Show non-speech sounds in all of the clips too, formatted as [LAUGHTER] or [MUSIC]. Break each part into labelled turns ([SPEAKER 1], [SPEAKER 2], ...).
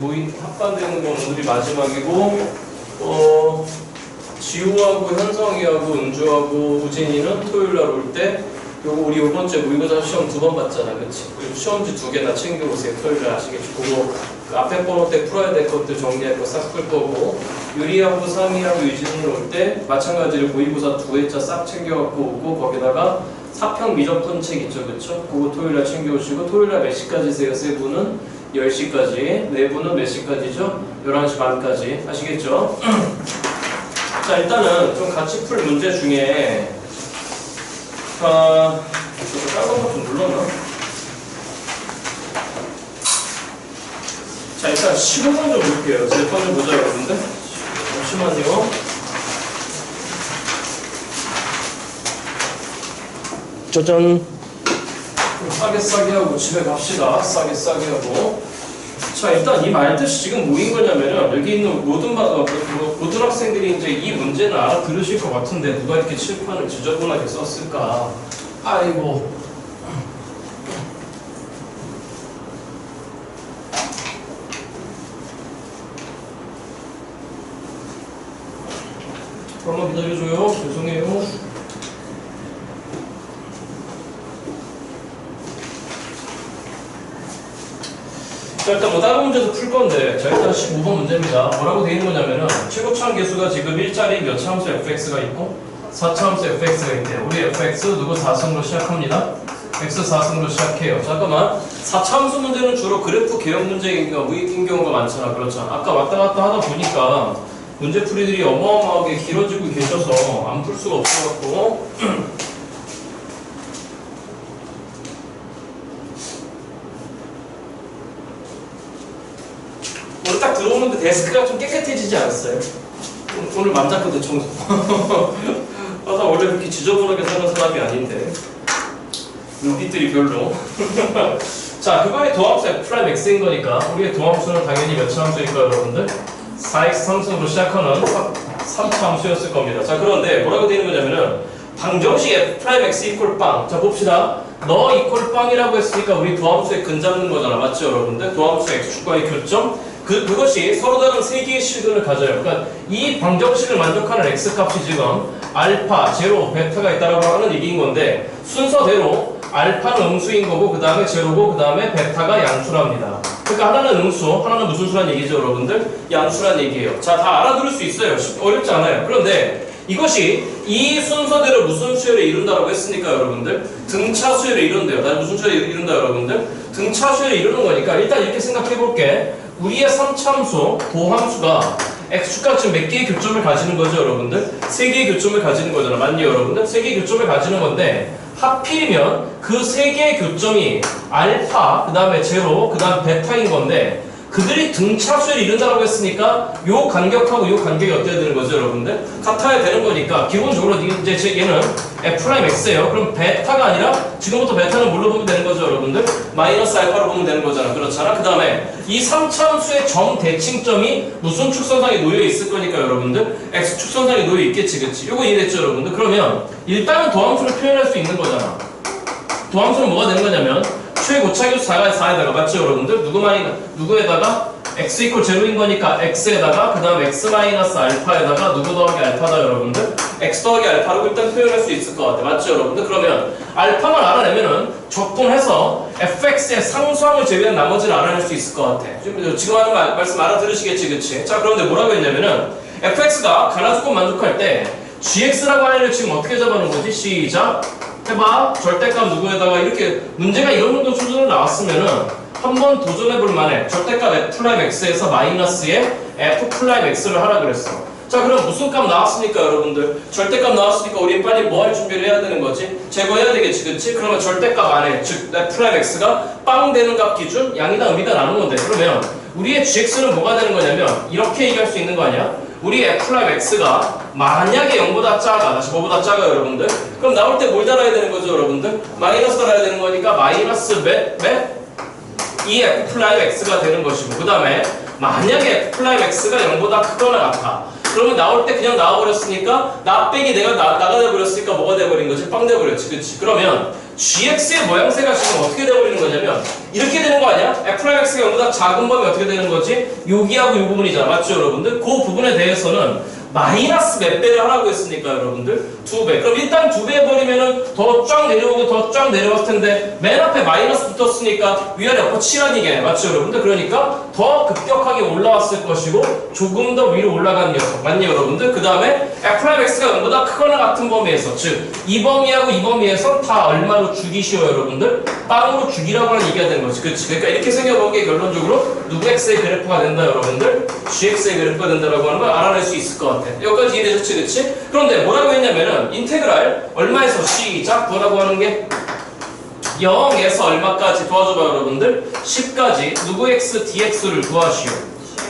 [SPEAKER 1] 모임 합반되는 건 오늘이 마지막이고 어 지우하고 현성이하고 은주하고 우진이는 토요일 날 올 때 요거 우리 요번 주에 모의고사 시험 두 번 봤잖아 그치? 시험지 두 개나 챙겨오세요 토요일 날 아시겠지? 그거 그 앞에 번호 때 풀어야 될 것들 정리할 거 싹 풀 거고 유리하고 상이하고 유진이 올 때 마찬가지로 모의고사 두 회차 싹 챙겨갖고 오고 거기다가 사평 미적분 책 있죠 그쵸? 그거 토요일 날 챙겨오시고 토요일 날 몇 시까지 세요 세 분은? 10시까지, 내부는 몇 시까지죠? 11시 반까지. 아시겠죠? [CLEARS THROAT] 자, 일단은 좀 같이 풀 문제 중에, 아, 저거 작은 거좀 눌렀나? 자, 일단 15번 좀 볼게요. 제번 좀 보자, 여러분들. 잠시만요. 짜잔. 싸게 싸게 하고 집에 갑시다. 싸게 싸게 하고. 자 일단 이 말뜻이 지금 뭐인 거냐면은 여기 있는 모든 바, 어, 그, 고등학생들이 이제 이 문제는 알아들으실 것 같은데 누가 이렇게 칠판을 지저분하게 썼을까? 아이고. 잠깐만 기다려줘요. 자 일단 뭐 다른 문제도 풀 건데 자 일단 15번 문제입니다. 뭐라고 되어 있는 거냐면은 최고차항 계수가 지금 1자리 몇 차함수 fx가 있고 4차함수 fx가 있대요. 우리 fx 누구 4승으로 시작합니다? x 4승으로 시작해요. 잠깐만. 4차함수 문제는 주로 그래프 개혁 문제인 경우 인 경우가 많잖아. 그렇잖아. 아까 왔다 갔다 하다 보니까 문제풀이들이 어마어마하게 길어지고 계셔서 안 풀 수가 없어갖고 [CLEARS THROAT] 오늘 딱 들어오는 데 데스크가 좀 깨끗해지지 않았어요? 오늘- 맘잡거든 청소. [LAUGHS] 아, 나 원래 그렇게 지저분하게 사는 사람이 아닌데. 눈빛들이 별로. [LAUGHS] 자, 그거의 도함수 f 프라임 x인 거니까 우리의 도함수는 당연히 몇 차함수일까요, 여러분들? 4x 상승으로 시작하는 3차 함수였을 겁니다. 자, 그런데 뭐라고 되는 거냐면은 방정식 f 프라임 x 이퀄 빵. 자, 봅시다. 너 이퀄 빵이라고 했으니까 우리 도함수의 근 잡는 거잖아. 맞죠, 여러분들? 도함수 x축과의 교점. 그, 그것이 서로 다른 세 개의 실근을 가져요. 그러니까 이 방정식을 만족하는 x값이 지금 알파, 제로, 베타가 있다라고 하는 얘기인 건데 순서대로 알파는 음수인 거고 그 다음에 제로고 그 다음에 베타가 양수랍니다. 그러니까 하나는 음수, 하나는 무슨 수란 얘기죠, 여러분들? 양수란 얘기예요. 자, 다 알아들을 수 있어요. 쉽- 어렵지 않아요. 그런데 이것이 이 순서대로 무슨 수열에 이룬다라고 했으니까 여러분들 등차 수열에 이룬대요. 나 무슨 수열에 이룬다 여러분들? 등차 수열에 이루는 거니까 일단 이렇게 생각해 볼게. 우리의 3참수 도함수가 x축과 지금 몇 개의 교점을 가지는 거죠, 여러분들? 세 개의 교점을 가지는 거잖아, 맞니, 여러분들? 세 개의 교점을 가지는 건데 하필이면 그 세 개의 교점이 알파, 그 다음에 제로, 그 다음 베타인 건데 그들이 등차수를 이룬다고 했으니까 요 간격하고 요 간격이 어때야 되는 거죠, 여러분들? 같아야 되는 거니까 기본적으로 이제 제- 얘는 f'x예요. 그럼 베타가 아니라 지금부터 베타는 뭘로 보면 되는 거죠, 여러분들? 마이너스 알파로 보면 되는 거잖아. 그렇잖아. 그 다음에 이 3차함수의 점 대칭점이 무슨 축선상에 놓여 있을 거니까, 여러분들? x 축선상에 놓여 있겠지, 그치? 요거 이해됐죠, 여러분들? 그러면 일단은 도함수를 표현할 수 있는 거잖아. 도함수는 뭐가 되는 거냐면 최고차계수 4가 4에다가 맞죠 여러분들? 누구만이 누구에다가 x 이퀄 제로인 거니까 x에다가 그 다음 x 마이너스 알파에다가 누구 더하기 알파다 여러분들? x 더하기 알파로 일단 표현할 수 있을 것 같아 맞죠 여러분들? 그러면 알파만 알아내면은 적분해서 fx의 상수항을 제외한 나머지를 알아낼 수 있을 것 같아 지금, 지금 하는 말, 말씀 알아들으시겠지 그치? 자 그런데 뭐라고 했냐면은 fx가 가나조건 만족할 때 gx라고 하는 애를 지금 어떻게 잡아놓은 거지? 시작 해봐. 절대값 누구에다가 이렇게 문제가 이런 정도 수준으로 나왔으면은 한번 도전해볼 만해. 절대값 f 플라임 x에서 마이너스의 f 플라임 x를 하라 그랬어. 자 그럼 무슨 값 나왔으니까 여러분들? 절대값 나왔으니까 우린 빨리 뭐 할 준비를 해야 되는 거지? 제거해야 되겠지 그치? 그러면 절대값 안에 즉 f 플라임 x가 빵 되는 값 기준? 양이다 음이다 나눈 건데 그러면 우리의 gx는 뭐가 되는 거냐면 이렇게 얘기할 수 있는 거 아니야 우리 f x가 만약에 0보다 작아 다시 뭐보다 작아 여러분들 그럼 나올 때 뭘 달아야 되는 거죠 여러분들 마이너스 달아야 되는 거니까 마이너스 몇? 몇? 이 f x가 되는 것이고 그 다음에 만약에 f x가 0보다 크거나 같아 그러면 나올 때 그냥 나와버렸으니까 나 빼기 내가 나, 나가 돼버렸으니까 뭐가 돼버린 거지? 빵 돼버렸지 그치 그러면 gx의 모양새가 지금 어떻게 되어버리는 거냐면 이렇게 되는 거 아니야? f'x가 0보다 작은 범위 어떻게 되는 거지? 여기하고 이 부분이잖아 맞죠 여러분들? 그 부분에 대해서는 마이너스 몇 배를 하라고 했으니까 여러분들 두 배. 그럼 일단 두 배 해버리면은 더 쫙 내려오고 더 쫙 내려왔을 텐데 맨 앞에 마이너스 붙었으니까 위아래 없고 칠하니게 맞죠 여러분들? 그러니까 더 급격하게 올라왔을 것이고 조금 더 위로 올라간 녀석 맞니 여러분들? 그 다음에 f'x가 0보다 크거나 같은 범위에서 즉 이 범위하고 이 범위에서 다 얼마로 죽이시오 여러분들? 빵으로 죽이라고 하는 얘기가 되는 거지 그치? 그러니까 이렇게 생겨보기에 결론적으로 누구 x의 그래프가 된다 여러분들? gx의 그래프가 된다라고 하는 걸 알아낼 수 있을 것 같아 여기까지 이해되셨지 그치? 그런데 뭐라고 했냐면은 인테그랄 얼마에서 시작? 뭐라고 하는 게? 0에서 얼마까지 도와줘봐 여러분들? 10까지. 누구 x dx를 구하시오.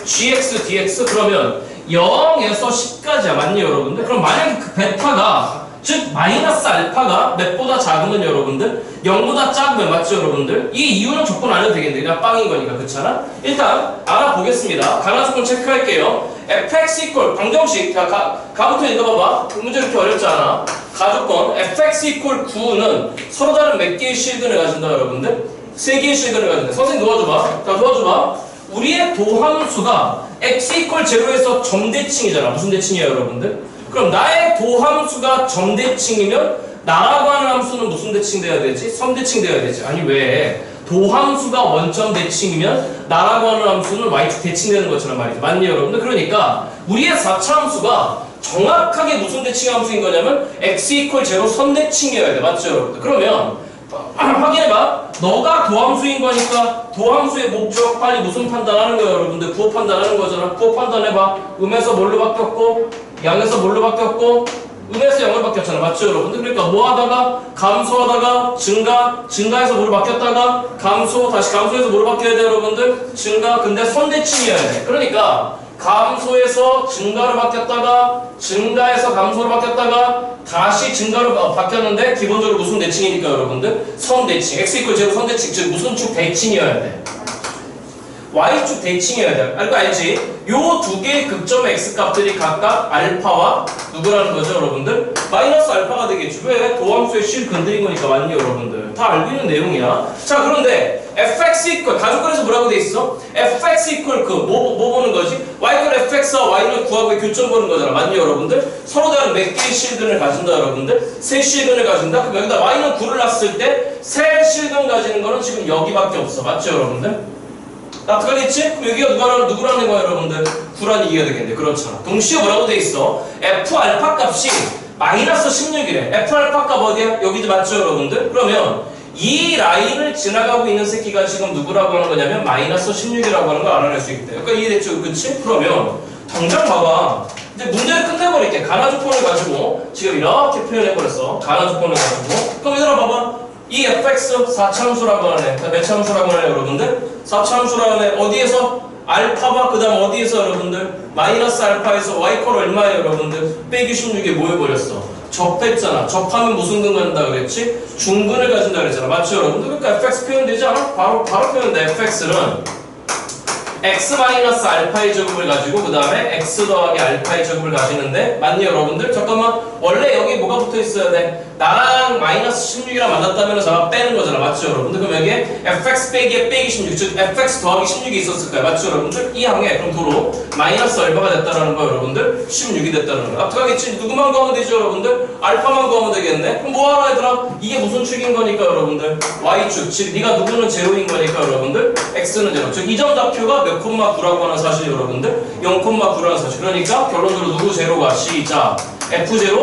[SPEAKER 1] Gx dx 그러면 0에서 10까지야 맞니 여러분들? 그럼 만약에 그 베타가 즉 마이너스 알파가 몇보다 작으면 여러분들? 0보다 작으면 맞죠 여러분들? 이 이유는 조건 안 해도 되겠는데 그냥 빵인 거니까 그렇잖아? 일단 알아보겠습니다. 가나 조건 체크할게요 fx 이퀄 방정식. 자 가, 가부터 읽어봐봐. 문제 이렇게 어렵지 않아. 가조건 fx 이퀄 9는 서로 다른 몇 개의 실근을 가진다 여러분들? 세 개의 실근을 가진다. 선생님 도와줘봐. 자 도와줘봐. 우리의 도함수가 x 이퀄 제로에서 점대칭이잖아. 무슨 대칭이야 여러분들? 그럼 나의 도함수가 점대칭이면 나라고 하는 함수는 무슨 대칭 돼야 되지? 선대칭 돼야 되지. 아니 왜 도함수가 원점 대칭이면 나라고 하는 함수는 y축 대칭되는 것처럼 말이죠 맞니 여러분들? 그러니까 우리의 4차 함수가 정확하게 무슨 대칭 함수인 거냐면 x 이퀄 제로 선대칭이어야 돼 맞죠 여러분들? 그러면 [CLEARS THROAT] 확인해봐. 너가 도함수인 거니까 도함수의 목적 빨리 무슨 판단하는 거야 여러분들? 부호 판단하는 거잖아. 부호 판단해봐. 음에서 뭘로 바뀌었고 양에서 뭘로 바뀌었고 음에서 영으로 바뀌었잖아. 맞죠 여러분들? 그러니까 뭐 하다가 감소하다가 증가 증가해서 뭐로 바뀌었다가 감소 다시 감소해서 뭐로 바뀌어야 돼 여러분들? 증가 근데 선대칭이어야 돼. 그러니까 감소해서 증가로 바뀌었다가 증가해서 감소로 바뀌었다가 다시 증가로 바- 바뀌었는데 기본적으로 무슨 대칭이니까 여러분들 선대칭 x 이퀄 제로 선대칭 즉 무슨 축 대칭이어야 돼 y축 대칭이어야 돼 알고 알지? 요 두 개의 극점 x 값들이 각각 알파와 누구라는 거죠 여러분들? 마이너스 알파가 되겠지 왜? 도함수의 실 건드린 거니까 맞니 여러분들 다 알고 있는 내용이야 자 그런데 fx 이퀄 가족관에서 뭐라고 돼 있어? fx 이퀄 그뭐 뭐 보는 거지? y 이퀄 fx와 y는 구하고의 교점 보는 거잖아 맞니 여러분들? 서로 다른 몇 개의 실근을 가진다 여러분들? 세 실근을 가진다? 그럼 여기다 y는 9를 놨을 때 세 실근 가지는 거는 지금 여기밖에 없어 맞죠 여러분들? 나트가겠지? 그럼 여기가 누가라는 누구라는 거야 여러분들? 9라는 얘기가 되겠네 그렇잖아 동시에 뭐라고 돼 있어? f 알파 값이 마이너스 16이래 f 알파 값 어디야? 여기도 맞죠 여러분들? 그러면 이 라인을 지나가고 있는 새끼가 지금 누구라고 하는 거냐면 마이너스 16이라고 하는 걸 알아낼 수 때문에 그러니까 이해됐죠? 그치? 그러면 당장 봐봐 이제 문제를 끝내버릴게 가나 조건을 가지고 지금 이렇게 표현해버렸어 가나 조건을 가지고 그럼 얘들아 봐봐 이 fx 4차함수라고 하네. 몇 차함수라고 하네, 여러분들? 4차함수라고 하네. 어디에서? 알파와 그 다음 어디에서 여러분들? 마이너스 알파에서 y퀄 얼마예요, 여러분들? 빼기 16에 뭐 해버렸어? 접했잖아. 접하면 무슨 근 갖는다 그랬지? 중근을 가진다 그랬잖아. 맞죠, 여러분들? 그러니까 fx 표현되지 않아? 바로, 바로 표현돼. fx는 x 마이너스 알파의 제곱을 가지고 그 다음에 x 더하기 알파의 제곱을 가지는데 맞니 여러분들? 잠깐만 원래 여기 뭐가 붙어 있어야 돼? 나랑 마이너스 16이랑 만났다면 저가 빼는 거잖아 맞죠 여러분들? 그럼 여기에 fx 빼기에 빼기 16 즉 fx 더하기 16이 있었을까요? 맞죠 여러분들? 이 항에 그럼 도로 마이너스 얼마가 됐다라는 거 여러분들? 16이 됐다는 거 앞가겠지? 누구만 구하면 되죠 여러분들? 알파만 구하면 되겠네? 그럼 뭐 하라 얘들아? 이게 무슨 축인 거니까 여러분들? y축 즉 네가 누구는 제로인 거니까 여러분들? x는 제로 즉 이점 좌표가 몇 콤마 9라고 하는 사실 여러분들 0 콤마 9라는 사실 그러니까 결론적으로 누구 제로가 시작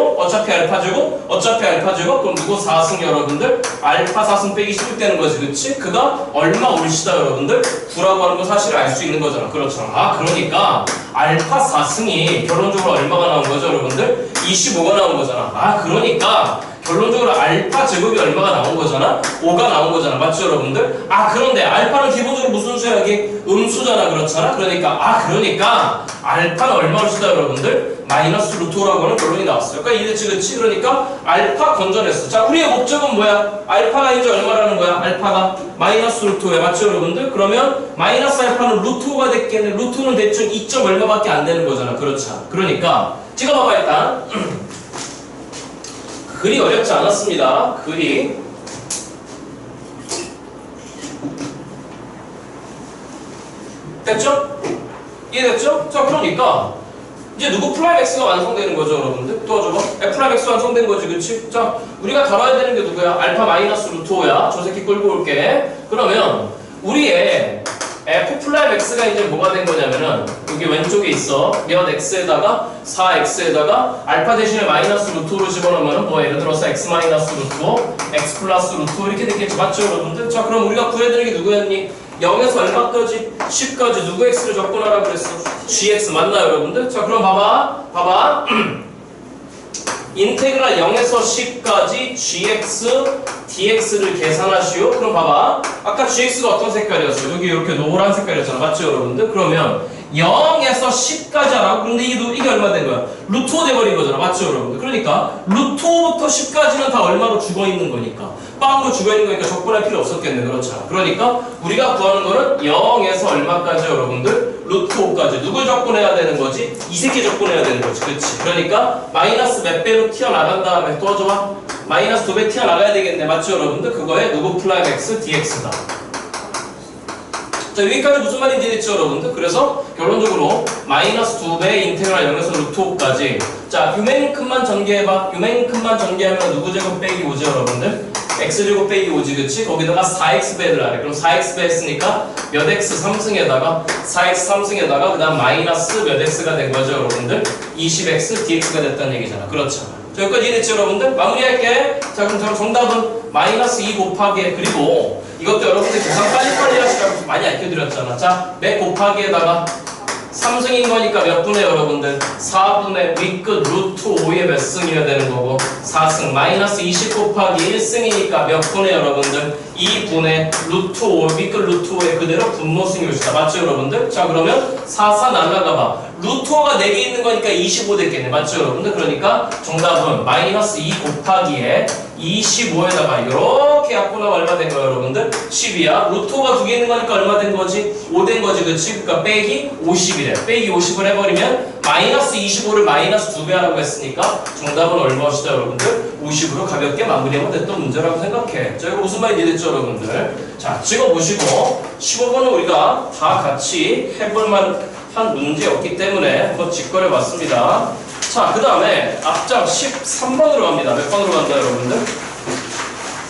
[SPEAKER 1] F0 어차피 알파 제곱 어차피 알파 제곱 그럼 누구 4승 여러분들 알파 4승 빼기 16 되는 거지 그치? 그가 얼마 올시다 여러분들 9라고 하는 건 사실을 알수 있는 거잖아 그렇잖아 아 그러니까 알파 4승이 결론적으로 얼마가 나온 거죠 여러분들 25가 나온 거잖아 아 그러니까 결론적으로 알파 제곱이 얼마가 나온 거잖아? 5가 나온 거잖아. 맞죠, 여러분들? 아, 그런데 알파는 기본적으로 무슨 수야, 여기? 음수잖아. 그렇잖아? 그러니까, 아, 그러니까, 알파는 얼마를 쓰다, 여러분들? 마이너스 루트 5라고 하는 결론이 나왔어요. 그러니까 이랬지 그치 그러니까 알파 건전했어. 자 우리의 목적은 뭐야? 알파가 이제 얼마라는 거야? 알파가 마이너스 루트 5야 맞죠 여러분들? 그러면 마이너스 알파는 루트 5가 됐겠네. 루트는 대충 2점 얼마밖에 안 되는 거잖아. 그렇죠. 그러니까 찍어봐봐 일단 [CLEARS THROAT] 그리 어렵지 않았습니다. 그리. 됐죠? 이해됐죠? 자 그러니까 이제 누구 프라임 x가 완성되는 거죠 여러분들 도와줘봐 f 프라임 x 완성된 거지 그치? 자 우리가 다뤄야 되는 게 누구야? 알파 마이너스 루트 5야 저 새끼 끌고 올게 그러면 우리의 f 프라임 x가 이제 뭐가 된 거냐면은 여기 왼쪽에 있어 몇 x에다가 4x에다가 알파 대신에 마이너스 루트 5로 집어넣으면 뭐 예를 들어서 x 마이너스 루트 5 x 플러스 루트 5 이렇게 됐겠지 맞죠 여러분들? 자 그럼 우리가 구해야 되는 게 누구였니? 0에서 얼마까지? 10까지 누구 x를 적분하라 그랬어? gx 맞나요 여러분들? 자 그럼 봐봐 봐봐 [CLEARS THROAT] 인테그랄 0에서 10까지 gx dx를 계산하시오 그럼 봐봐 아까 gx가 어떤 색깔이었어? 여기 이렇게 노란 색깔이었잖아 맞죠 여러분들? 그러면 0에서 10까지 하라고? 그런데 이게, 노- 이게 얼마 된 거야? 루트 5 돼버린 거잖아. 맞죠 여러분들? 그러니까 루트 5부터 10까지는 다 얼마로 죽어있는 거니까. 빵으로 죽어있는 거니까 적분할 필요 없었겠네. 그렇죠? 그러니까 우리가 구하는 거는 0에서 얼마까지 여러분들? 루트 5까지. 누굴 적분해야 되는 거지? 이 새끼 적분해야 되는 거지. 그렇지? 그러니까 마이너스 몇 배로 튀어나간 다음에 도와줘봐 마이너스 두배 튀어나가야 되겠네. 맞죠 여러분들? 그거에 누구 플라임 x dx다 자 여기까지 무슨 말인지 이해됐죠 여러분들? 그래서 결론적으로 마이너스 2배 인테그랄 0에서 루트 5까지 자 요만큼만 전개해봐 요만큼만 전개하면 누구 제곱 빼기 5죠 여러분들? x제곱 빼기 5지 그치? 거기다가 4x배를 하래 그럼 4x배 했으니까 몇 x 3승에다가 4x 3승에다가 그 다음 마이너스 몇 x가 된 거죠 여러분들? 20x dx가 됐다는 얘기잖아 그렇죠 자 여기까지 이해됐죠 여러분들? 마무리할게 자 그럼 정답은 마이너스 2 곱하기 그리고 이것도 여러분들 계산 빨리빨리 하시라고 많이 알려드렸잖아. 자몇 곱하기에다가 3승인 거니까 몇 분의 여러분들? 4분의 윗끝 루트 5의 몇 승이어야 되는 거고 4승 마이너스 20 곱하기 1승이니까 몇 분의 여러분들? 2분의 루트 5 윗끝 루트 5의 그대로 분모승이 오시다 맞죠 여러분들? 자 그러면 4, 4 날라가봐. 루트 5가 4개 있는 거니까 25 됐겠네. 맞죠 여러분들? 그러니까 정답은 마이너스 2 곱하기에 25에다가 이렇게 약분하면 얼마 된 거야 여러분들? 10이야 루트 5가 두 개 있는 거니까 얼마 된 거지? 5 된 거지 그치? 그러니까 빼기 50이래 빼기 50을 해버리면 마이너스 25를 마이너스 2배 하라고 했으니까 정답은 얼마시다 여러분들? 50으로 가볍게 마무리하면 됐던 문제라고 생각해 자 이거 무슨 말인지 이해됐죠 여러분들? 자 찍어보시고 15번은 우리가 다 같이 해볼 만 한 문제였기 때문에 한번 직거래 봤습니다 자, 그 다음에 앞장 13번으로 갑니다. 몇 번으로 간다, 여러분들?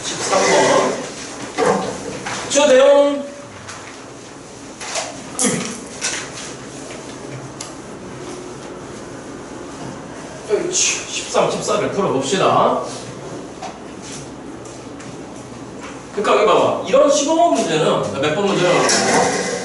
[SPEAKER 1] 13번. 주대용. 여기 13, 14를 풀어봅시다. 그러니까 여기 봐봐. 이런 15번 문제는 몇 번 문제는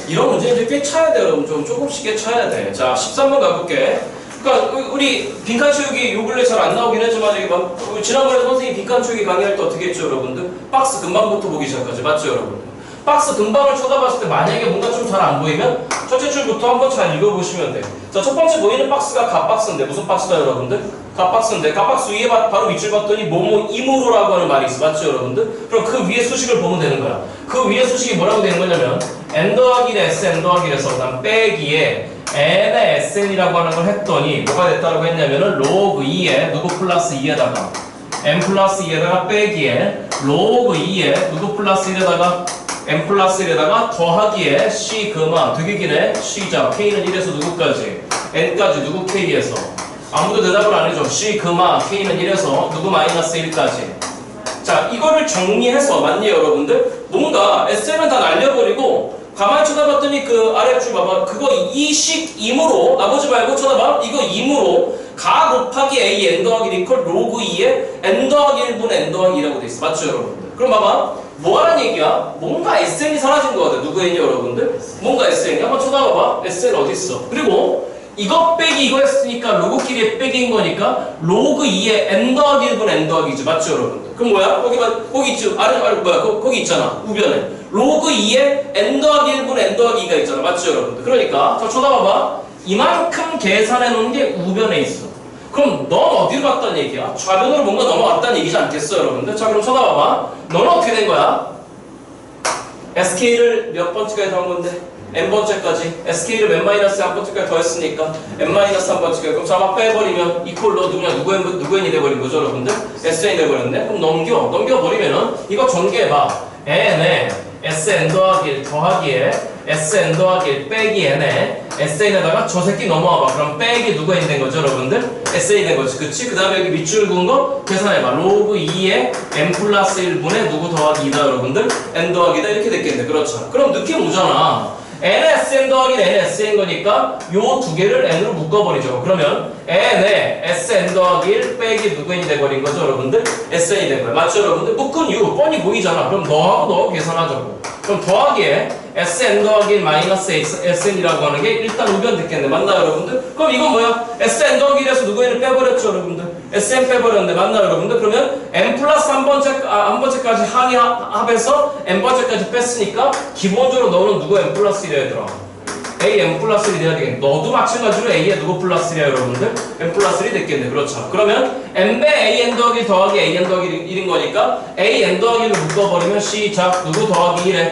[SPEAKER 1] 이런 문제 이제 꽤 차야 돼, 여러분. 좀 조금씩 꽤 차야 돼. 자, 13번 가볼게. 그러니까 우리 빈칸 채우기 요 근래 잘 안 나오긴 했지만 막 지난번에 선생님이 빈칸 채우기 강의할 때 어떻게 했죠, 여러분들? 박스 근방부터 보기 시작하죠, 맞죠, 여러분? 박스 근방을 쳐다봤을 때 만약에 뭔가 좀 잘 안 보이면 첫째 줄부터 한번 잘 읽어보시면 돼. 자, 첫 번째 보이는 박스가 갓박스인데 무슨 박스다, 여러분들? 갓박스인데 갓박스 위에 바, 바로 밑줄 봤더니 뭐뭐 이무로라고 하는 말이 있어, 맞죠, 여러분들? 그럼 그 위에 수식을 보면 되는 거야. 그 위에 수식이 뭐라고 되는 거냐면 n 더하기 s n 더하기 에서 그다음 빼기에 n의 sn이라고 하는 걸 했더니 뭐가 됐다고 했냐면은 로그 2에 누구 플러스 2에다가 n 플러스 2에다가 빼기에 로그 2에 누구 플러스 1에다가 n 플러스 1에다가 더하기에 c 그마 되게 기네 c자 k는 1에서 누구까지 n까지 누구 k에서 아무도 대답을 안 해줘. C 그마 k는 1에서 누구 마이너스 1까지. 자 이거를 정리해서 맞니 여러분들? 뭔가 SN은 다 날려버리고 가만히 쳐다봤더니 그 아래줄 봐봐. 그거 이식 임으로 나머지 말고 쳐다봐. 이거 임으로 가 곱하기 a n 더하기 리컬 로그 2에 n 더하기 1분 n 더하기 2라고 돼 있어. 맞죠 여러분들? 그럼 봐봐. 뭐하는 얘기야? 뭔가 SN이 사라진 거 같아. 누구의 여러분들? 뭔가 SN이 한번 쳐다봐봐. SN 어디 있어? 그리고 이거 빼기 이거 했으니까 로그끼리 빼기인 거니까 로그 2에 n 더하기 1분 n 더하기죠 맞죠 여러분들? 그럼 뭐야? 거기 봐 거기 있죠? 아래 아래 뭐야? 거, 거기 있잖아 우변에. 로그 2에 n 더하기 1분 n 더하기가 있잖아 맞죠 여러분들? 그러니까 저 쳐다봐봐. 이만큼 계산해 놓은 게 우변에 있어. 그럼 넌 어디로 갔다는 얘기야? 좌변으로 뭔가 넘어갔다는 얘기지 않겠어 여러분들? 자 그럼 쳐다봐봐. 너는 어떻게 된 거야? SK를 몇 번째까지 더한 건데 n번째까지 SK를 n 마이너스 한 번째까지 더했으니까 n 마이너스 한 번째까지 그럼 자막 빼버리면 이퀄로 누구냐 누구 n 누구 n이 돼버린 거죠 여러분들 SN이 돼버렸네 그럼 넘겨 넘겨버리면은 이거 전개해봐 n에 SN 더하기 1 더하기에 Sn 더하기 1 빼기 n에 Sn에다가 저 새끼 넘어와봐. 그럼 빼기 누가 있는 거죠, 여러분들? SA 된 거지. 그치? 그 다음에 여기 밑줄 그은 거 계산해봐. 로그 2에 n 플러스 1분의 누구 더하기 2다, 여러분들? n 더하기 다 이렇게 됐겠네. 그렇죠. 그럼 느낌 오잖아. NSN 더하기 NSN 거니까 요 두 개를 N으로 묶어버리죠. 그러면 N에 SN 더하기 1 빼기 누구인이 돼버린 거죠, 여러분들? SN이 된 거예요. 맞죠, 여러분들? 묶은 이유 뻔히 보이잖아. 그럼 너하고 너 계산하자고. 그럼 더하기에 SN 더하기 1 마이너스 SN이라고 하는 게 일단 우변 됐겠네. 맞나요, 여러분들? 그럼 이건 뭐야? SN 더하기 1에서 누구인을 빼버렸죠, 여러분들? SN 빼버렸는데 맞나요, 여러분들? 그러면 N 플러스 한 번째, 아, 한 번째까지 항이 합- 합해서 N 번째까지 뺐으니까 기본적으로 너는 누구 N 플러스 1이야, 얘들아? A n 플러스 1이 돼야 되겠네. 너도 마찬가지로 A에 누구 플러스 1이야, 여러분들? n 플러스 1이 됐겠네. 그렇죠. 그러면 n배 A n 더하기 더하기 A n 더하기 1인 거니까 A n 더하기 를 묶어버리면 시작 누구 더하기 1에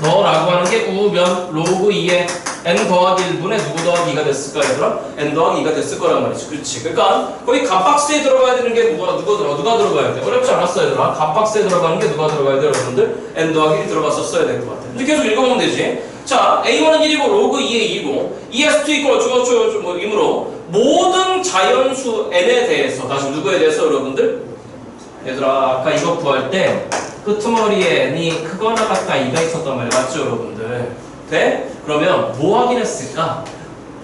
[SPEAKER 1] 너라고 하는 게 우변 로그 2에 n 더하기 1분의 누구 더하기 2가 됐을까 얘들아? n 더하기 2가 됐을 거란 말이지. 그렇지. 그러니까 거기 값박스에 들어가야 되는 게 누가 누가 들어 누가 들어가야 돼? 어렵지 않았어 얘들아. 값박스에 들어가는 게 누가 들어가야 돼 여러분들? N 더하기 1이 들어갔었어야 될 것 같아. 이제 계속 읽어보면 되지? 자 a1은 1이고 로그 2에 2고 ES2 이고 어쩌고저쩌고 뭐 이므로 모든 자연수 n에 대해서 다시 누구에 대해서 여러분들? 얘들아 아까 이거 구할 때 끄트머리에 n이 크거나 같다 2가 있었단 말이야. 맞죠 여러분들 돼? 그러면 뭐 확인했을까?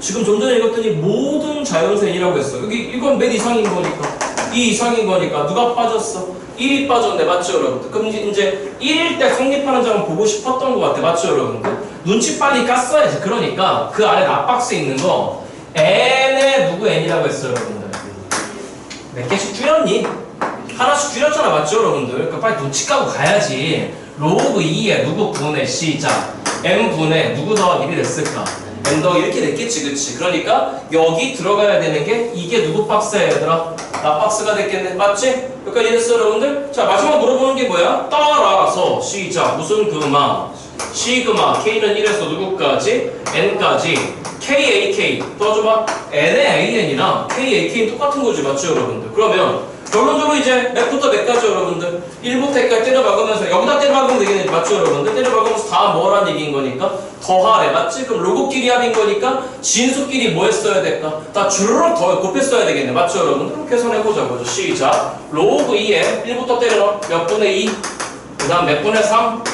[SPEAKER 1] 지금 좀 전에 읽었더니 모든 자연수 n이라고 했어 여기 이건 맨 이상인 거니까 2 이상인 거니까 누가 빠졌어? 1이 빠졌네 맞죠 여러분들? 그럼 이제- 이제 1일 때 성립하는 점을 보고 싶었던 것 같아 맞죠 여러분들? 눈치 빨리 깠어야지 그러니까 그 아래 납박스에 있는 거 n의 누구 n이라고 했어요 여러분들 몇 개씩 줄였니? 하나씩 줄였잖아 맞죠 여러분들? 그러니까 빨리 눈치 까고 가야지 로그 2에 누구 분의 시작 n분의 누구 더하기 1이 됐을까? n 더하기 이렇게 됐겠지 그치? 그러니까 여기 들어가야 되는 게 이게 누구 박스야 얘들아? 나 박스가 됐겠네 맞지? 여기까지 됐어 여러분들? 자 마지막 물어보는 게 뭐야? 따라서 시작 무슨 그마 시그마 k는 1에서 누구까지? n까지 KAK 도와줘봐 N의 AN이랑 KAK는 똑같은 거지 맞죠 여러분들 그러면 결론적으로 이제 몇부터 몇까지 여러분들 1부터 100까지 때려박으면서 여기다 때려박으면 되겠네 맞죠 여러분들 때려박으면서 다 뭐란 얘기인 거니까 더하래 맞지? 그럼 로그끼리 합인 거니까 진수끼리 뭐 했어야 될까? 다 주르륵 더 곱했어야 되겠네 맞죠 여러분들? 그럼 계산해보자고 시작 로그 2에 1부터 때려 몇 분의 2? 그 다음 몇 분의 3?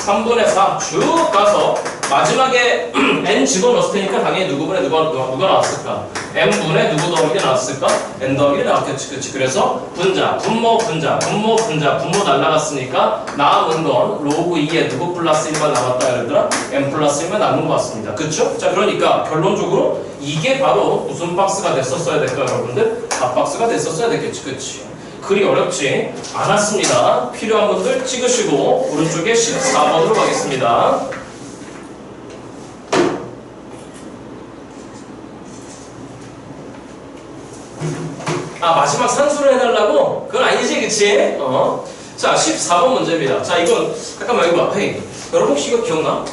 [SPEAKER 1] 3분의 4 쭉 가서 마지막에 [CLEARS THROAT] n 집어넣었을 테니까 당연히 누구분의 누가, 누가, 나왔을까? n분의 누구 더하기 나왔을까? n 더하기 나왔겠지 그치? 그래서 분자, 분모 분자, 분모 분자, 분모 날라갔으니까 남은 건 로그 2에 누구 플러스 1만 남았다 얘들아 n 플러스 1만 남은 것 같습니다 그쵸? 자 그러니까 결론적으로 이게 바로 무슨 박스가 됐었어야 될까 여러분들? 답 박스가 됐었어야 됐겠지 그치? 그리 어렵지 않았습니다. 필요한 분들 찍으시고 오른쪽에 14번으로 가겠습니다. 아 마지막 산수를 해달라고? 그건 아니지 그치? 어. 자 14번 문제입니다. 자 이건 잠깐만 이거 봐. 헤이 여러분 혹시 이거 기억나?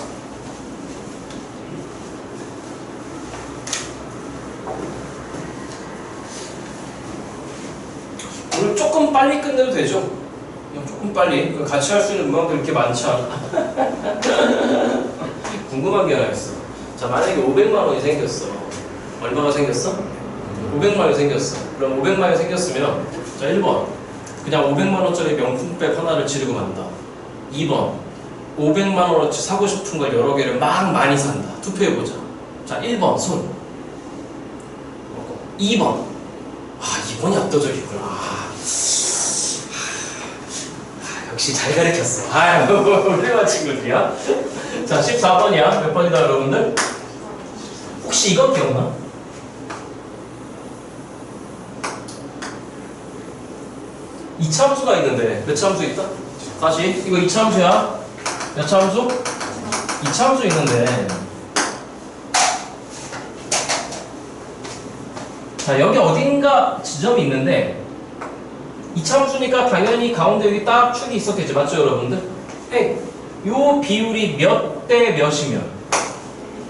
[SPEAKER 1] 조금 빨리 끝내도 되죠? 조금 빨리. 그 같이 할 수 있는 문항들 이렇게 많지 않아. [LAUGHS] 궁금한 게 하나 있어. 자 만약에 500만 원이 생겼어. 얼마가 생겼어? 500만 원이 생겼어. 그럼 500만 원이 생겼으면 자 1번. 그냥 500만 원짜리 명품백 하나를 지르고 만다. 2번. 500만 원어치 사고 싶은 걸 여러 개를 막 많이 산다. 투표해보자. 자 1번. 손. 2번. 아 2번이 압도적이구나. 아, 아, 역시 잘 가르쳤어. 아유 훌륭한 친구들이야. 자 14번이야. 몇 번이다 여러분들? 혹시 이거 기억나? 이차함수가 있는데 몇 차함수 있다? 다시. 이거 이차함수야? 몇 차함수? 이차함수 있는데. 자 여기 어딘가 지점이 있는데 이차함수니까 당연히 가운데 여기 딱 축이 있었겠죠 맞죠 여러분들? 에이, 요 비율이 몇 대 몇이면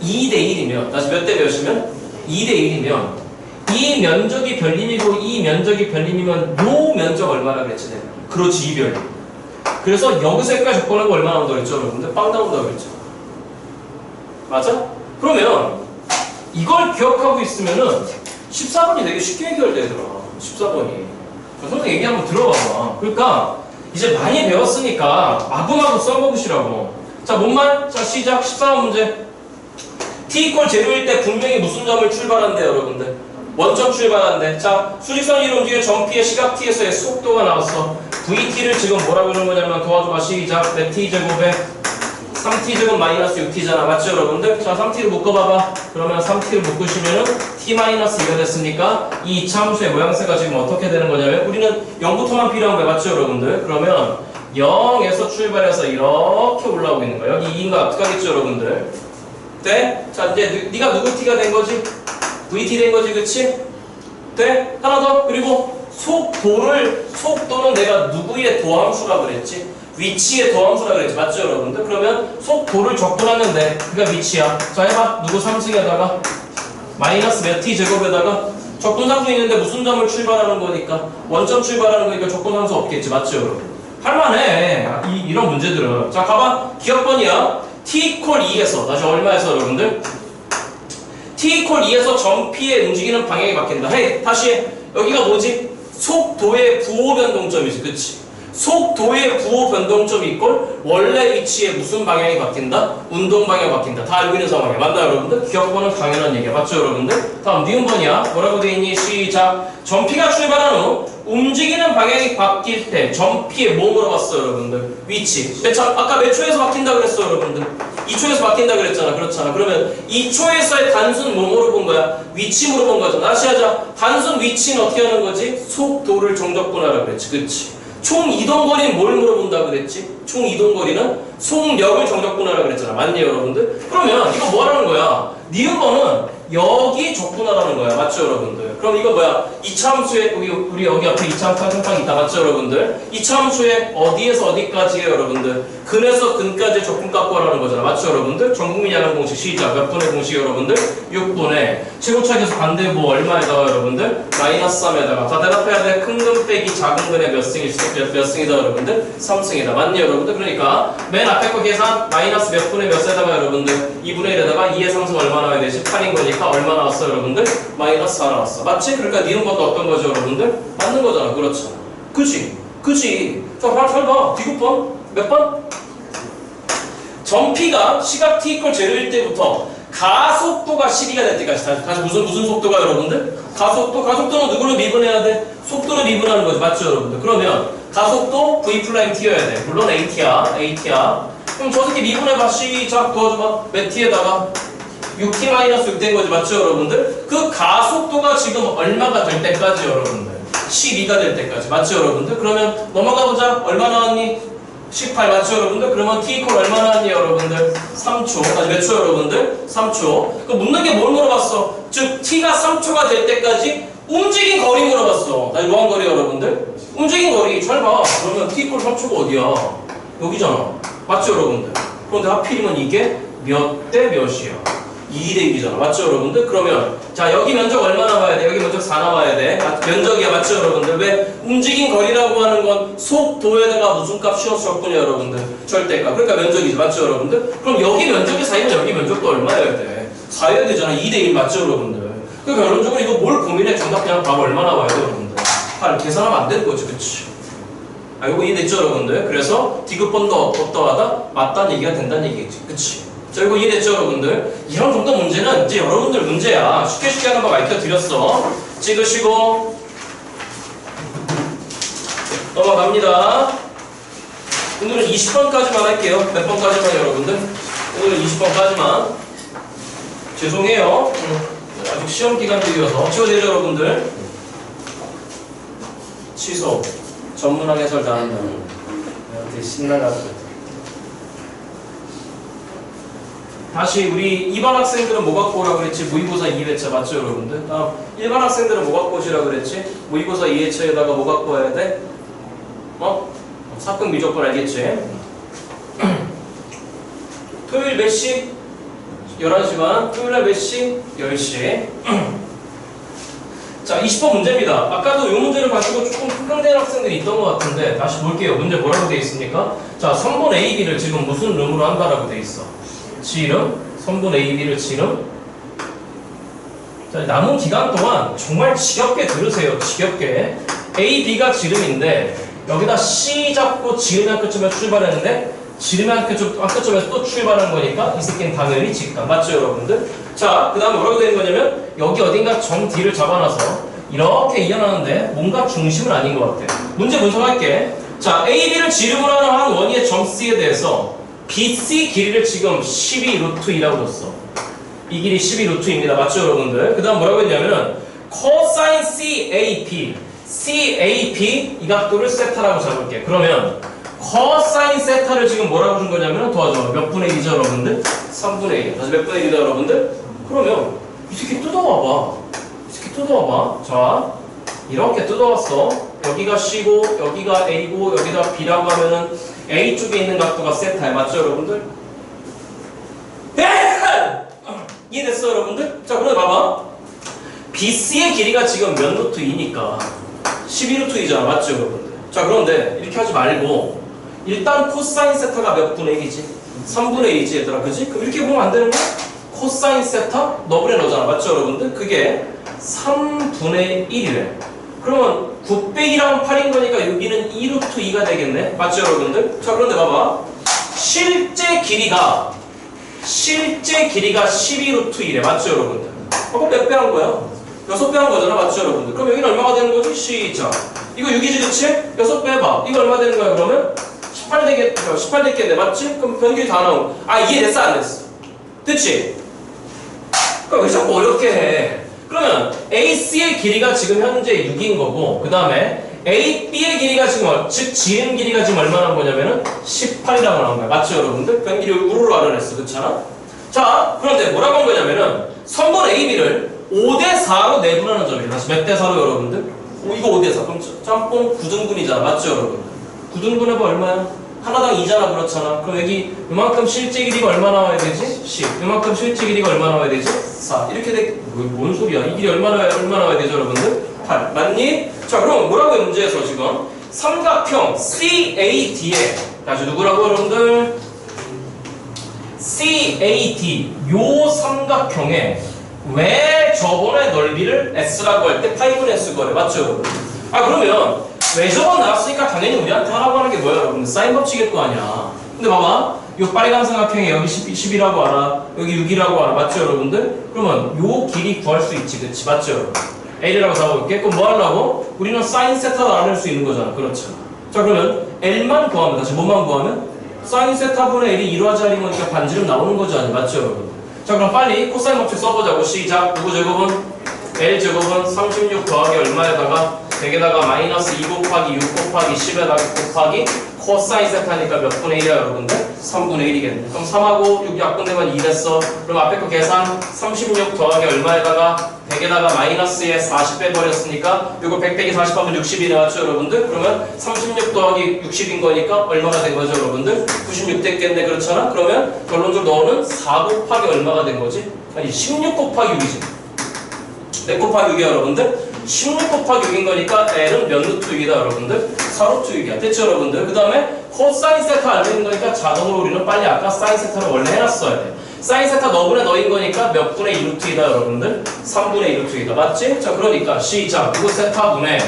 [SPEAKER 1] 2 대 1이면 다시 몇 대 몇이면 2 대 1이면 이 면적이 별림이고 이 면적이 별림이면 요 면적 얼마나 그랬지 내가 그렇지 이 별림 그래서 여기서 여기까지 접근하고 얼마 나온다고 그랬죠 여러분들? 빵 나온다고 그랬죠 맞아? 그러면 이걸 기억하고 있으면은 14번이 되게 쉽게 해결되더라. 14번이. 선생님 얘기 한번 들어봐봐. 그러니까 이제 많이 배웠으니까 마구마구 써먹으시라고. 자, 뭔 말? 자, 시작. 14번 문제. t 이퀄 제로일 때 분명히 무슨 점을 출발한대 여러분들? 원점 출발한대. 자, 수직선 이동 뒤에 점피의 시각 t에서의 속도가 나왔어. vt를 지금 뭐라고 그러는 거냐면 도와줘봐. 시작. 내 t 제곱에 3t 제곱 마이너스 6t잖아. 맞죠, 여러분들? 자, 3t를 묶어봐봐. 그러면 3t를 묶으시면은 t 마이너스 2가 됐으니까 이 이차함수의 모양새가 지금 어떻게 되는 거냐면 우리는 0부터만 필요한 거야. 맞죠, 여러분들? 그러면 0에서 출발해서 이렇게 올라오고 있는 거야. 여기 2인가 어떡하겠죠, 여러분들? 돼? 자, 이제 네, 가 누구 t가 된 거지? vt 된 거지, 그치? 돼? 하나 더. 그리고 속도를, 속도는 내가 누구의 도함수라 그랬지? 위치의 도함수라 그랬지. 맞죠, 여러분들? 그러면 속도를 적분하는데, 그가 위치야. 자, 해봐. 누구 3승에다가 마이너스 몇 t 제곱에다가 적분상수 있는데 무슨 점을 출발하는 거니까 원점 출발하는 거니까 적분상수 없겠지. 맞죠, 여러분? 할만해. 이, 이런 문제들은. 자, 가봐. 기억번이야. t 이퀄 2에서, 다시 얼마에서 여러분들? t 이퀄 2에서 점피의 움직이는 방향이 바뀐다. 헤이, 다시 해. 여기가 뭐지? 속도의 부호 변동점이지, 그치? 속도의 부호 변동점이 있걸 원래 위치에 무슨 방향이 바뀐다? 운동 방향이 바뀐다. 다 알고 있는 상황이야. 맞나 여러분들? 기억보는 당연한 얘기야. 맞죠 여러분들? 다음 니은 번이야. 뭐라고 돼 있니? 시작. 점피가 출발한 후 움직이는 방향이 바뀔 때 점피에 뭐 물어봤어 여러분들? 위치. 몇 초, 아까 몇 초에서 바뀐다 그랬어 여러분들? 2초에서 바뀐다 그랬잖아. 그렇잖아. 그러면 2초에서의 단순 뭐 물어본 거야? 위치 물어본 거잖아. 다시 하자. 단순 위치는 어떻게 하는 거지? 속도를 정적분하라 그랬지. 그치? 총 이동거리는 뭘 물어본다 그랬지? 총 이동거리는 속력을 정적분하라 그랬잖아. 맞니 여러분들? 그러면 이거 뭐 하라는 거야? 니은번은 여기 적분하라는 거야. 맞죠 여러분들? 그럼 이거 뭐야? 이차함수에 우리, 우리 여기 앞에 이차함수 항상 있다. 맞죠 여러분들? 이차함수에 어디에서 어디까지예요 여러분들? 근에서 근까지 적분 값 구하라는 거잖아. 맞죠 여러분들? 전국민 야간 공식 시작. 몇 분의 공식 여러분들? 6분의 최고차계수 반대부 얼마에다가 여러분들? 마이너스 3에다가 다 대답해야 돼. 큰 근 빼기 작은 근의 몇 승이 몇, 몇 승이다 여러분들? 3승이다. 맞니 여러분들? 그러니까 맨 앞에 거 계산 마이너스 몇 분의 몇 세다가 여러분들 2분의 1에다가 2의 3승 얼마 나와야 돼? 18인 거니까 얼마 나왔어 여러분들? 마이너스 4 나왔어. 맞지? 그러니까 니은 것도 어떤 거죠 여러분들? 맞는 거잖아. 그렇죠. 그지? 그지? 자, 봐, 잘 봐. 디귿번 몇 번? 점피가 시각 t 이퀄 제로일 때부터 가속도가 12가 될 때까지 다시, 다시 무슨 무슨 속도가 여러분들? 가속도 가속도는 누구를 미분해야 돼? 속도를 미분하는 거지 맞죠 여러분들? 그러면 가속도 v 플라임 t여야 돼 물론 at야 at야 그럼 저 새끼 미분해봐 시작 도와줘봐 몇 t에다가 6t 마이너스 6된 거지 맞죠 여러분들? 그 가속도가 지금 얼마가 될 때까지 여러분들 12가 될 때까지 맞죠 여러분들? 그러면 넘어가 보자 얼마 나왔니? 18 맞죠 여러분들? 그러면 t 이퀄 얼마 나왔니 여러분들? 3초 아니 몇초 여러분들? 3초 그 묻는 게 뭘 물어봤어? 즉 t가 3초가 될 때까지 움직인 거리 물어봤어 나 뭐한 거리 여러분들? 움직인 거리 잘봐 그러면 t 이퀄 3초가 어디야? 여기잖아 맞죠 여러분들? 그런데 하필이면 이게 몇 대 몇이야? 2대 1이잖아. 맞죠, 여러분들? 그러면, 자, 여기 면적 얼마 나와야 돼? 여기 면적 4 나와야 돼. 맞- 면적이야, 맞죠, 여러분들? 왜? 움직인 거리라고 하는 건 속도에다가 무슨 값 씌웠었군요, 여러분들? 절대값. 그러니까 면적이죠, 맞죠, 여러분들? 그럼 여기 면적이 4이면 여기 면적도 얼마여야 돼? 4여야 되잖아. 2대 1 맞죠, 여러분들? 그 결론적으로 이거 뭘 고민해? 정답 그냥 답 얼마 나와야 돼, 여러분들? 8. 계산하면 안 되는 거지, 그치? 아, 이거 이해됐죠, 여러분들? 그래서 디귿번도 어떠하다? 맞다는 얘기가 된다는 얘기겠지, 그치? 자, 이거 이해됐죠, 여러분들? 이런 정도 문제는 이제 여러분들 문제야. 쉽게 쉽게 하는 거 밝혀드렸어. 찍으시고, 넘어갑니다. 오늘은 20번까지만 할게요. 몇 번까지만, 여러분들? 오늘은 20번까지만. 죄송해요. 음, 아직 시험 기간 중이어서. 치워되죠, 여러분들? 취소. 전문학 해설 다 한다. 되게 신나가지고. 다시 우리 2반 학생들은 뭐 갖고 오라고 그랬지? 모의고사 2회차 맞죠 여러분들? 다음 1반 학생들은 뭐 갖고 오시라고 그랬지? 모의고사 2회차에다가 뭐 갖고 와야 돼? 어? 사건 미적분 알겠지? [CLEARS THROAT] 토요일 몇 시? 11시만 토요일날 몇 시? 10시 [CLEARS THROAT] 자 20번 문제입니다 아까도 이 문제를 가지고 조금 흥강된 학생들이 있던 것 같은데 다시 볼게요 문제 뭐라고 돼 있습니까? 자 3번 A, B를 지금 무슨 룸으로 한다라고 돼 있어? 지름, 3분의 AB를 지름 자, 남은 기간 동안 정말 지겹게 들으세요. 지겹게. AB가 지름인데 여기다 C 잡고 지름의 한 끝점에 출발했는데 지름의 한 끝점, 한 끝점에서 또 출발한 거니까 이 새끼는 당연히 직각. 맞죠, 여러분들? 자, 그 다음에 뭐라고 되는 거냐면 여기 어딘가 점 D를 잡아놔서 이렇게 이어나는데 뭔가 중심은 아닌 것 같아. 문제 분석할게. 자, AB를 지름으로 하는 한 원위의 점 C에 대해서 BC 길이를 지금 12 루트 2라고 줬어. 이 길이 12 루트 입니다. 맞죠, 여러분들? 그 다음 뭐라고 했냐면은 코사인 CAP CAP 이 각도를 세타라고 잡을게. 그러면 코사인 세타를 지금 뭐라고 준 거냐면 도와줘. 몇 분의 1이죠, 여러분들? 3분의 1. 다시 몇 분의 1이다, 여러분들? 그러면 이 새끼 뜯어와봐. 이 새끼 뜯어와봐. 자, 이렇게 뜯어왔어. 여기가 C고 여기가 A고 여기가 B라고 하면은 A 쪽에 있는 각도가 세타야. 맞죠, 여러분들? 이해됐어 여러분들? 자 그럼 봐봐 BC의 길이가 지금 몇 루트 2니까 12루트 2잖아 맞죠 여러분들? 자 그런데 이렇게 하지 말고 일단 코사인 세타가 몇 분의 1이지? 3분의 1이지 얘들아 그지? 그럼 이렇게 보면 안 되는 거야? 코사인 세타 너블에 넣잖아 맞죠 여러분들? 그게 3분의 1이래 그러면 9 빼기랑 8인 거니까 여기는 2루트 2가 되겠네 맞죠 여러분들? 자 그런데 봐봐 실제 길이가 실제 길이가 12루트 1에 맞죠 여러분들? 아까 몇배 한 거야? 6배 한 거잖아 맞죠 여러분들? 그럼 여기는 얼마가 되는 거지? 시작 이거 6이지 그치? 6배 해봐 이거 얼마 되는 거야 그러면? 18 되겠, 18 됐겠네 맞지? 그럼 변기 다 나오고 아 이해됐어 안 됐어? 됐지? 그럼 왜 자꾸 어렵게 해? 그러면 AC의 길이가 지금 현재 6인 거고 그 다음에 AB의 길이가 지금 얼- 즉 지름 길이가 지금 얼마나 거냐면은 18이라고 나온 거야. 맞죠, 여러분들? 변기를 우르르 알아냈어. 그렇잖아? 자, 그런데 뭐라고 한 거냐면은 선분 AB를 5대 4로 내분하는 점이에요. 다시 몇 대 4로 여러분들? 오, 이거 5대 4. 그럼 짬- 짬뽕 9등분이잖아. 맞죠, 여러분들? 9등분 해봐 얼마야? 하나당 2잖아. 그렇잖아. 그럼 여기 이만큼 실제 길이가 얼마 나와야 되지? 10. 이만큼 실제 길이가 얼마 나와야 되지? 4. 이렇게 돼. 뭐, 뭔 소리야? 이 길이 얼마 얼마 나와야 되죠, 여러분들? 8. 맞니? 자, 그럼 뭐라고 해, 문제에서 지금? 삼각형 CAD에 다시 누구라고 여러분들? CAD 요 삼각형에 왜 저번의 넓이를 S라고 할때 8분의 S 거래 맞죠? 아 그러면 왜 저번 나왔으니까 당연히 우리한테 하라고 하는 게 뭐야 여러분? 사인 법칙일 거 아니야 근데 봐봐 요 빨간 삼각형에 여기 10, 10 이라고 알아 여기 6이라고 알아 맞죠 여러분들? 그러면 요 길이 구할 수 있지 그치 맞죠 여러분? L이라고 잡아볼게 그럼 뭐 하려고? 우리는 사인 세타도 알을 수 있는 거잖아 그렇죠 자 그러면 L만 구하면 다시 뭐만 구하면? 사인 세타분의 L이 이루어지 아닌 거니까 반지름 나오는 거죠 아니 맞죠 여러분? 자 그럼 빨리 코사인 법칙 써보자고 시작 누구 제곱은? L 제곱은 36 더하기 얼마에다가 100에다가 마이너스 2 곱하기 6 곱하기 10에다가 곱하기 코사인 세타니까 몇 분의 1이야 여러분들? 3분의 1이겠네 그럼 3하고 6 약분되면 2 됐어 그럼 앞에 거 계산 36 더하기 얼마에다가 100에다가 마이너스에 40 빼버렸으니까 이거 100 빼기 40 하면 60이 나왔죠 여러분들? 그러면 36 더하기 60인 거니까 얼마가 된 거죠 여러분들? 96 됐겠네 그렇잖아? 그러면 결론적으로 너는 4 곱하기 얼마가 된 거지? 아니 16 곱하기 6이지 몇 곱하기 6이야 여러분들? 16 곱하기 6인 거니까 L은 몇 루트 6이다 여러분들? 4루트 6이야 됐죠 여러분들? 그 다음에 코사인 세타 알고 있는 거니까 자동으로 우리는 빨리 아까 사인 세타를 원래 해놨어야 돼 사인 세타 너분의 너인 거니까 몇 분의 2루트이다 여러분들? 3분의 2루트이다 맞지? 자 그러니까 시작 누구 세타분의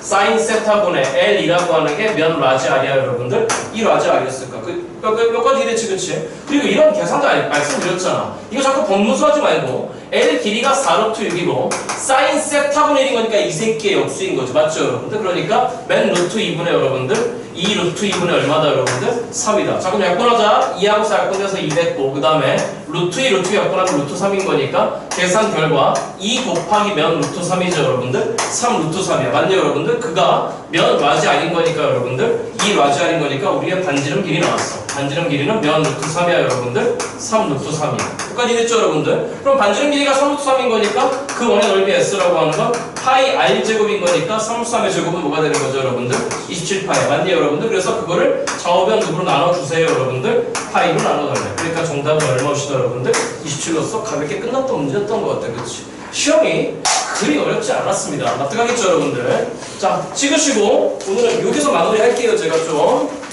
[SPEAKER 1] 사인 세타분의 L이라고 하는 게 몇 라지 R이야 여러분들? 이 라지 R이었을까? 그, 몇, 몇, 몇 가지 이랬지 그치? 그리고 이런 계산도 알- 말씀드렸잖아 이거 자꾸 법무수하지 말고 L 길이가 4루트 6이고 사인 세타분의 1인 거니까 이 새끼의 역수인 거죠 맞죠 여러분들? 그러니까 맨 루트 2분의 여러분들 2 루트 2분의 얼마다 여러분들? 3이다 자 그럼 약분하자 2하고 4 약분해서 2 됐고 그 다음에 루트 2 루트 2 약분하면 루트 3인 거니까 계산 결과 2 곱하기 면 루트 3이죠 여러분들? 3 루트 3이야 맞냐 여러분들? 그가 면 라지 아닌 거니까 여러분들 2 라지 아닌 거니까 우리의 반지름 길이 나왔어 반지름 길이는 면 루트 3이야 여러분들 3 루트 3이야 여기까지 됐죠 여러분들? 그럼 반지름 길이가 3 루트 3인 거니까 그 원의 넓이 S라고 하는 건 파이 R 제곱인 거니까 3 루트 3의 제곱은 뭐가 되는 거죠 여러분들? 27파이 맞니 여러분들? 그래서 그거를 좌우변 누구로 나눠주세요 여러분들? 파이로 나눠달래 그러니까 정답은 얼마시다 여러분들? 27로서 가볍게 끝났던 문제였던 것 같아 그치? 시험이 그리 어렵지 않았습니다 납득하겠죠 여러분들? 자 찍으시고 오늘은 여기서 마무리 할게요 제가 좀